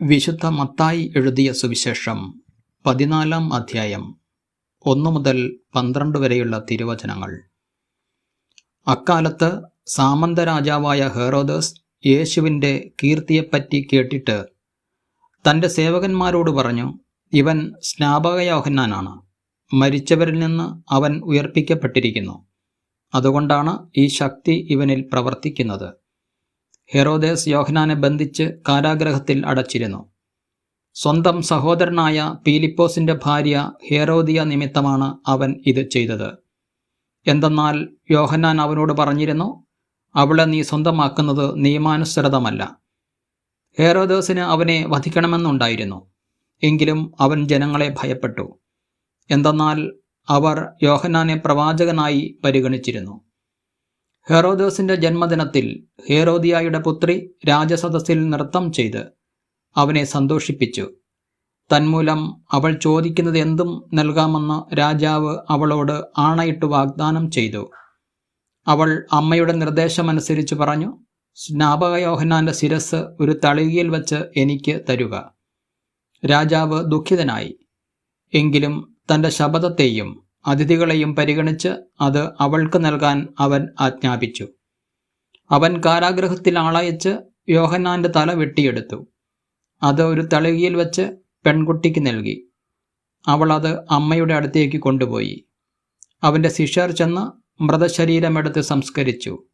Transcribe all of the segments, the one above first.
വിശുദ്ധ മത്തായി എഴുതിയ സുവിശേഷം പതിനാലാം അധ്യായം ഒന്നു മുതൽ പന്ത്രണ്ട് വരെയുള്ള തിരുവചനങ്ങൾ. അക്കാലത്ത് സാമന്ത രാജാവായ ഹെറോദസ് യേശുവിന്റെ കീർത്തിയെപ്പറ്റി കേട്ടിട്ട് തന്റെ സേവകന്മാരോട് പറഞ്ഞു ഇവൻ സ്നാപകയോഹന്നാനാണ് മരിച്ചവരിൽ നിന്ന് അവൻ ഉയർപ്പിക്കപ്പെട്ടിരിക്കുന്നു. അതുകൊണ്ടാണ് ഈ ശക്തി ഇവനിൽ പ്രവർത്തിക്കുന്നത്. ഹെറോദേസ് യോഹനാനെ ബന്ധിച്ച് കാരാഗ്രഹത്തിൽ അടച്ചിരുന്നു. സ്വന്തം സഹോദരനായ പീലിപ്പോസിന്റെ ഭാര്യ ഹേറോദിയ നിമിത്തമാണ് അവൻ ഇത് ചെയ്തത്. എന്തെന്നാൽ യോഹന്നാൻ അവനോട് പറഞ്ഞിരുന്നു അവളെ നീ സ്വന്തമാക്കുന്നത് നിയമാനുസൃതമല്ല. ഹേറോദേസിന് അവനെ വധിക്കണമെന്നുണ്ടായിരുന്നു. എങ്കിലും അവൻ ജനങ്ങളെ ഭയപ്പെട്ടു. എന്തെന്നാൽ അവർ യോഹന്നാനെ പ്രവാചകനായി പരിഗണിച്ചിരുന്നു. ഹെറോദോസിന്റെ ജന്മദിനത്തിൽ ഹേറോദിയായുടെ പുത്രി രാജസദസ്സിൽ നൃത്തം ചെയ്ത് അവനെ സന്തോഷിപ്പിച്ചു. തന്മൂലം അവൾ ചോദിക്കുന്നത് എന്തും നൽകാമെന്ന് രാജാവ് അവളോട് ആണയിട്ട് വാഗ്ദാനം ചെയ്തു. അവൾ അമ്മയുടെ നിർദ്ദേശമനുസരിച്ച് പറഞ്ഞു സ്നാപകയോഹനാന്റെ ശിരസ് ഒരു തളികയിൽ വച്ച് എനിക്ക് തരുക. രാജാവ് ദുഃഖിതനായി. എങ്കിലും തന്റെ ശബദത്തെയും അതിഥികളെയും പരിഗണിച്ച് അത് അവൾക്ക് നൽകാൻ അവൻ ആജ്ഞാപിച്ചു. അവൻ കാരാഗ്രഹത്തിൽ ആളയച്ച് യോഹന്നാന്റെ തല വെട്ടിയെടുത്തു. അത് ഒരു തളികയിൽ വെച്ച് പെൺകുട്ടിക്ക് നൽകി. അവൾ അത് അമ്മയുടെ അടുത്തേക്ക് കൊണ്ടുപോയി. അവന്റെ ശിഷ്യർ ചെന്ന് മൃതശരീരമെടുത്ത് സംസ്കരിച്ചു.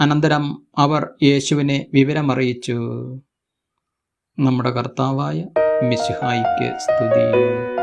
അനന്തരം അവർ യേശുവിനെ വിവരമറിയിച്ചു. നമ്മുടെ കർത്താവായ മിശിഹായിക്ക് സ്തുതി.